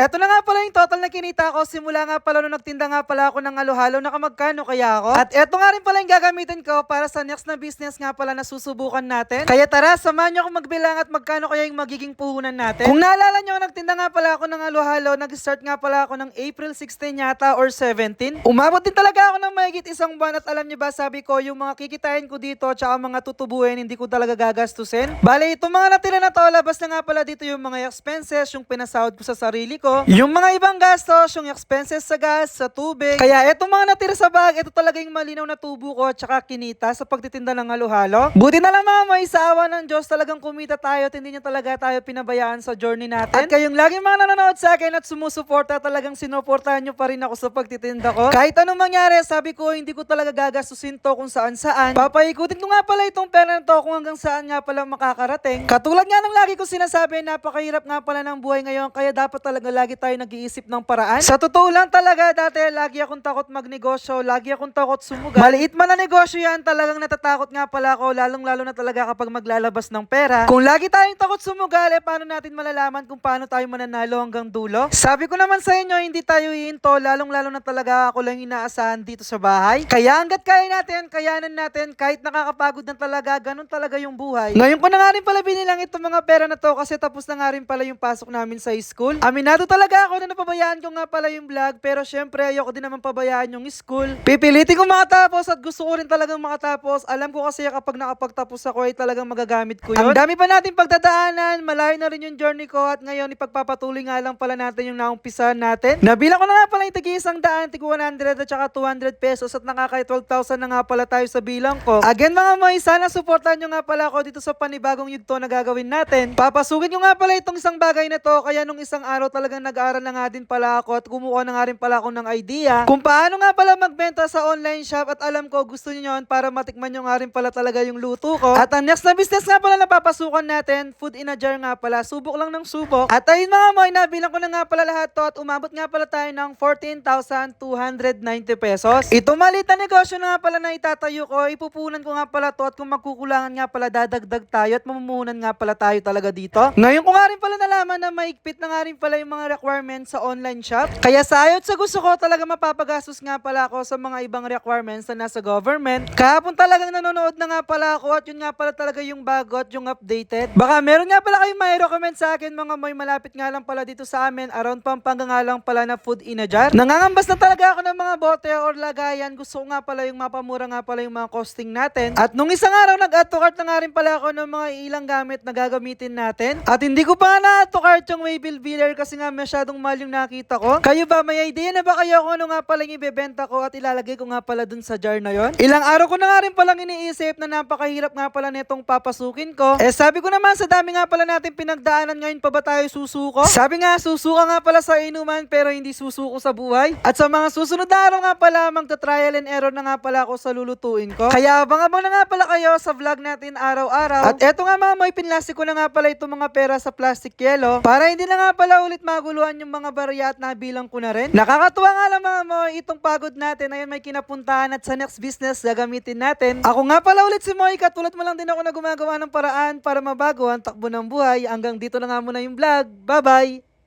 Eto na nga pala yung total na kinita ko simula nga pala nung nagtinda nga pala ako ng halo-halo nakamagkano kaya ako. At eto nga rin pala yung gagamitin ko para sa next na business nga pala na susubukan natin. Kaya tara, samahan nyo ako magbilang at magkano kaya yung magiging puhunan natin. Kung naalala nyo, nagtinda nga pala ako ng halo-halo, nag-start nga pala ako ng April 16 yata or 17. Umabot din talaga ako ng mahigit isang buwan at alam nyo ba, sabi ko, yung mga kikitain ko dito tsaka mga tutubuhin, hindi ko talaga gagastusin. Bale, itong mga natira na to, labas na nga pala dito yung mga expenses, yung pinasahod ko sa sarili ko. Yung mga ibang gastos, yung expenses sa gas, sa tubig. Kaya itong mga natira sa bag, ito talaga yung malinaw na tubo ko tsaka kinita sa pagtitinda ng halo-halo. Buti na lang mga may sa awa ng Diyos talagang kumita tayo at hindi niya talaga tayo pinabayaan sa journey natin. At kayong laging mga nanonood sa akin at sumusuporta, talagang sinuportahan nyo pa rin ako sa pagtitinda ko. Kahit anong mangyari, sabi ko, hindi ko talaga gagastusin to kung saan saan. Papaikutin ko nga pala itong pera na to kung hanggang saan nga pala makakarating. Katulad nga ng lagi ko sinasabi, napakahirap nga pala ng buhay ngayon, kaya dapat talaga lagi tayo nag-iisip ng paraan. Sa totoo lang talaga, dati lagi akong takot magnegosyo, lagi akong takot sumugal. Maliit man na negosyo yan, talagang natatakot nga pala ako, lalong-lalo na talaga kapag maglalabas ng pera. Kung lagi tayong takot sumugal, eh paano natin malalaman kung paano tayo mananalo hanggang dulo? Sabi ko naman sa inyo, hindi tayo hihinto, lalong-lalo na talaga ako lang inaasahan dito sa bahay. Kaya hanggat kaya natin, kayanan natin, kahit nakakapagod na talaga, ganun talaga yung buhay. Ngayon ko na nga rin pala binilang itong mga pera na to kasi tapos na nga rin pala yung pasok namin sa school. Aminado talaga ako na napabayaan ko nga pala yung vlog pero syempre ayoko din naman pabayaan yung school. Pipilitin ko makatapos at gusto ko rin talagang makatapos. Alam ko kasi kapag nakapagtapos ako ay talagang magagamit ko yun. Ang dami pa natin pagdadaanan, malayo na rin yung journey ko at ngayon ipagpapatuloy nga lang pala natin yung naumpisahan natin. Nabilang ko na nga pala yung tigi isang daan, tig 100 at saka 200 pesos at nakaka 12,000 na nga pala tayo sa bilang ko. Again mga may, sana supportan nyo nga pala ako dito sa panibagong yugto na gagawin natin. Papasukin nyo nga pala itong isang bagay na to kaya nung isang araw talagang nag-aaral na nga din pala ako at kumuha na nga rin pala ako ng idea kung paano nga pala magbenta sa online shop at alam ko gusto niyo yun para matikman nyo nga rin pala talaga yung luto ko. At ang next na business nga pala na papasukan natin, food in a jar nga pala, subok lang ng subok. At ayun mga moy, nabilang ko na nga pala lahat to at umabot nga pala tayo ng 14,290 pesos. Ito maliit na negosyo na nga pala na itatayo ko, ipupunan ko nga pala to at kung magkukulangan nga pala dadagdag tayo at mamumunan nga pala tayo talaga dito. Ngayon ko nga rin pala nalaman na maigpit na nga rin pala yung mga requirements sa online shop. Kaya sa ayot sa gusto ko talaga mapapagastos nga pala ako sa mga ibang requirements na nasa government. Kahapon talagang nanonood na nga pala ako at yun nga pala talaga yung bago at yung updated. Baka meron nga pala kayong may recommend sa akin mga may malapit nga lang pala dito sa amin around Pampanga nga lang pala na food in a jar. Nangangambas na talaga ako ng mga bote or lagayan. Gusto ko nga pala yung mapamura nga pala yung mga costing natin. At nung isang araw nag-add to cart na nga rin pala ako ng mga ilang gamit na gagamitin natin. At hindi ko pa na to cart yung Waybill Biller kasi nga masyadong mahal yung nakita ko. Kayo ba, may idea na ba kayo kung ano nga pala yung ibebenta ko at ilalagay ko nga pala dun sa jar na yon? Ilang araw ko na nga rin palang iniisip na napakahirap nga pala netong papasukin ko. Eh sabi ko naman sa dami nga pala natin pinagdaanan ngayon pa ba tayo susuko? Sabi nga susuka nga pala sa inuman pero hindi susuko sa buhay. At sa mga susunod na araw nga pala magta-trial and error na nga pala ako sa lulutuin ko. Kaya abang-abang na nga pala kayo sa vlog natin araw-araw. At eto nga mga may pinlastik ko na nga pala itong mga pera sa plastic yellow para hindi na nga pala ulit maguluhan yung mga barya at nabilang ko na rin. Nakakatuwa nga lang mga moy itong pagod natin ayun may kinapuntahan at sa next business gagamitin natin. Ako nga pala ulit si Moy katulad mo lang din ako na gumagawa ng paraan para mabago ang takbo ng buhay. Hanggang dito na nga muna yung vlog. Bye bye.